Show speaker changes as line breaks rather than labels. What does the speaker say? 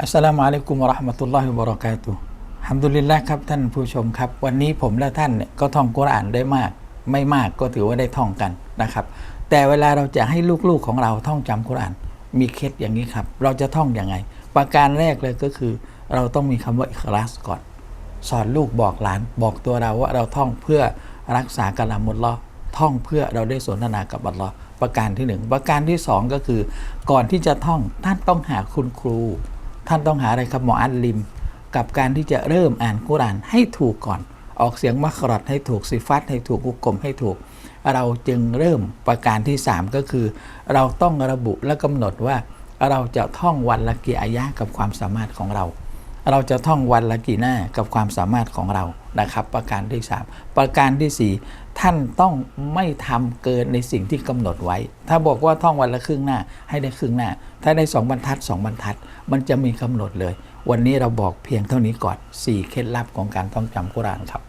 อัสสลามุอะลัยกุมะราะห์มะตุลลอฮิวะบะเราะกาตุฮัมดุลิลละครับท่านผู้ชมครับ วันนี้ผมและท่านเนี่ยก็ท่องกุรอานได้มาก ไม่มากก็ถือว่าได้ท่องกันนะครับ แต่เวลาเราจะให้ลูกๆของเราท่องจำกุรอาน มีเคล็ดอย่างนี้ครับ เราจะท่องอยังไง ประการแรกเลยก็คือ เราต้องมีคำว่าอิคลาสก่อน สอนลูกบอกหลาน บอกตัวเราว่าเราท่องเพื่อรักษากะลามุลลอท่องเพื่อเราได้สนทนากับอัลลอฮ์ประการที่หนึ่งประการที่สองก็คือ ก่อนที่จะท่องท่านต้องหาคุณครู ท่านต้องหาอะไรครับหมออัลลิม กับการที่จะเริ่มอ่านกุรานให้ถูกก่อน ออกเสียงมักรอดให้ถูกสิฟัตให้ถูกกุกกลมให้ถูก เราจึงเริ่มประการที่ 3 ก็คือ เราต้องระบุและกำหนดว่าเราจะท่องวันละกี่อายะกับความสามารถของเรา เราจะท่องวันละกี่หน้ากับความสามารถของเรานะครับ ประการที่ 3 ประการทีสี่4 ท่านต้องไม่ทำเกินในสิ่งที่กำหนดไว้ ถ้าบอกว่าท่องวันละครึ่งหน้าให้ได้ครึ่งหน้า ถ้าได้ 2 บรรทัด 2 บรรทัด มันจะมีกำหนดเลย วันนี้เราบอกเพียงเท่านี้ก่อน 4 เคล็ดลับของการท่องจำกุรานครับ